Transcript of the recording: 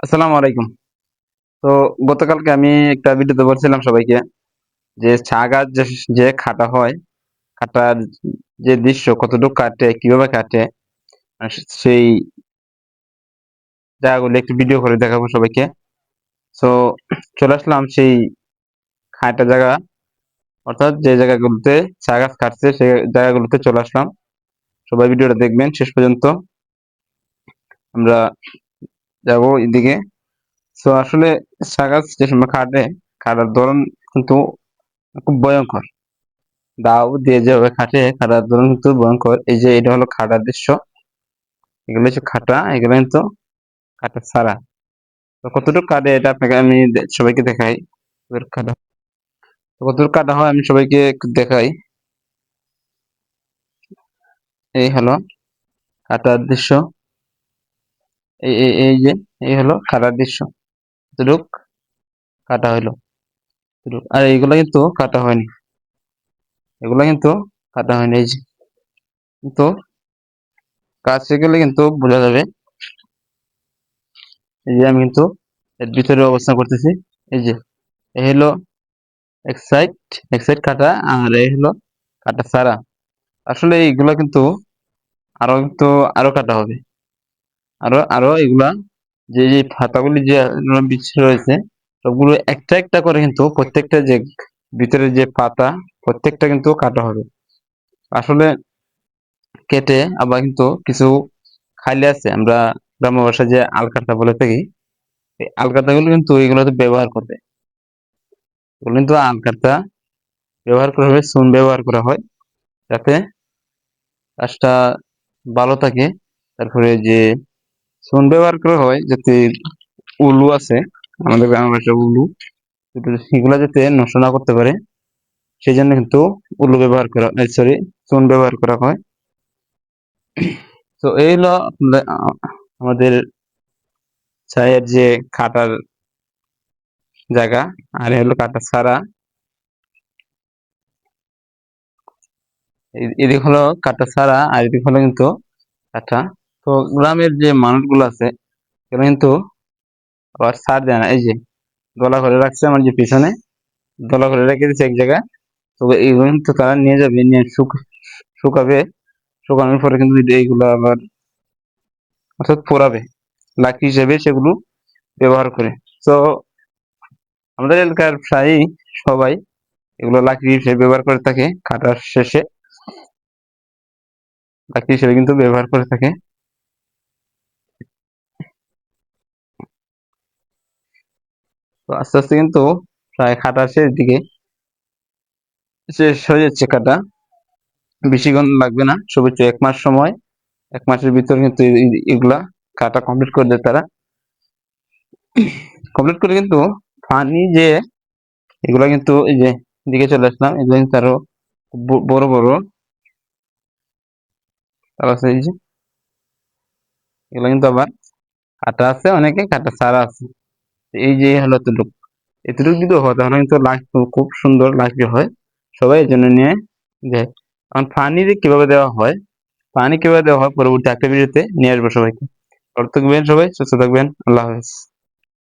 আসসালামু আলাইকুম। তো গতকালকে আমি একটা ভিডিওতে বলছিলাম সবাইকে যে চা গাছ যে খাটা হয়, খাটার যে দৃশ্য, কতটুকু কাটে, কীভাবে কাটে সেই জায়গাগুলো একটু ভিডিও করে দেখাবো সবাইকে। তো চলে আসলাম সেই খাটা জায়গা, অর্থাৎ যে জায়গাগুলোতে চা গাছ কাটছে, সেই জায়গাগুলোতে চলে আসলাম। সবাই ভিডিওটা দেখবেন শেষ পর্যন্ত। আমরা যাব এদিকে। তো আসলে গাছ যে সময় কাটে কাটার ধরন কিন্তু খুব ভয়ঙ্কর। দাও দিয়ে যেভাবে খাটে, খাটার ধরন কিন্তু ভয়ঙ্কর। এই যে এটা হলো খাটার দৃশ্য। এগুলো হচ্ছে খাটা, এগুলো কিন্তু খাটা ছাড়া। তো কতটুকু কাটে এটা আপনাকে আমি সবাইকে দেখাই। তো কতটুকু কাটা হয় আমি সবাইকে দেখাই। এই হলো কাটার দৃশ্য। এই যে, এই হলো কাটার দৃশ্য। কতটুক কাটা হইল। আর এইগুলো কিন্তু কাটা হয়নি। এগুলো কিন্তু কাটা হয়নি, এই যে। কিন্তু কাছে গেলে কিন্তু বোঝা যাবে। এই যে আমি কিন্তু এর ভিতরে অবস্থান করতেছি। এই যে এই হলো এক সাইড এক সাইড কাটা আর এই হলো কাটা ছাড়া আসলে এইগুলা কিন্তু আরও কিন্তু আরও কাটা হবে। আরও আরও এগুলা যে যে পাতাগুলি যে বিচ্ছিন্ন রয়েছে, সবগুলো একটা একটা করে কিন্তু প্রত্যেকটা যে ভিতরে যে পাতা, প্রত্যেকটা কিন্তু কাটা হবে। আসলে কেটে আবার কিন্তু কিছু খাইলে আছে, আমরা গ্রাম্য ভাষায় যে আলকাতা বলে থাকি, এই আলকাতাগুলো কিন্তু এগুলোতে ব্যবহার করবে এগুলো কিন্তু আলকাতা ব্যবহার করা হয়, চুন ব্যবহার করা হয়, যাতে গাছটা ভালো থাকে। তারপরে যে চুন ব্যবহার করা হয়, যাতে উলু আছে, আমাদের গ্রামের ভাষায় উলু সেগুলা যাতে নষ্ট না করতে পারে সেই জন্য কিন্তু উলু ব্যবহার করা সরি চুন ব্যবহার করা হয়। তো এই হলো আমাদের চায়ের যে কাটার জায়গা, আর হলো কাটা ছাড়া। এদিক হলো কাটা ছাড়া, আর এদিক হলো কিন্তু কাটা। তো গ্রামের যে মানুষগুলো আছে, এরা কিন্তু আবার ছাড় দেয় না। এই যে গলা করে রাখছে আমার যে পিছনে গলা করে রেখে দিচ্ছে এক জায়গায়। তো এইগুলো কিন্তু তারা নিয়ে যাবে, নিয়ে শুক, শুকাবে, শুকানোর পরে কিন্তু এইগুলো আবার অর্থাৎ পোড়াবে লাকড়ি হিসেবে সেগুলো ব্যবহার করে। তো আমাদের এলাকার প্রায়ই সবাই এগুলো লাকড়ি হিসেবে ব্যবহার করে থাকে, কাটার শেষে। লাকড়ি হিসেবে কিন্তু ব্যবহার করে থাকে। তো আস্তে আস্তে কিন্তু প্রায় কাটার শেষ দিকে শেষ হয়ে যাচ্ছে কাটা বেশিক্ষণ লাগবে না, সর্বোচ্চ এক মাস সময়। এক মাসের ভিতরে কিন্তু এগুলা কাটা কমপ্লিট করে দেয় তারা। কমপ্লিট করে কিন্তু ফানি যে এগুলা কিন্তু এই যে দিকে চলে আসলাম, এগুলো কিন্তু আরও বড় বড়। আছে এই যে, এগুলো কিন্তু আবার কাটা আছে, অনেকে কাটা ছাড়া আছে। এই যে হলো এতটুক। এতটুকু যদি হয় তাহলে কিন্তু লাইফ খুব সুন্দর লাইফ হয়। সবাই এর জন্য নিয়ে দেয় এখন পানি যে কীভাবে দেওয়া হয় পানি কীভাবে দেওয়া হয় পরবর্তী একটা ভিডিওতে নিয়ে আসব সবাইকে। অর্থ থাকবেন সবাই, সুস্থ থাকবেন, আল্লাহ হাফেজ।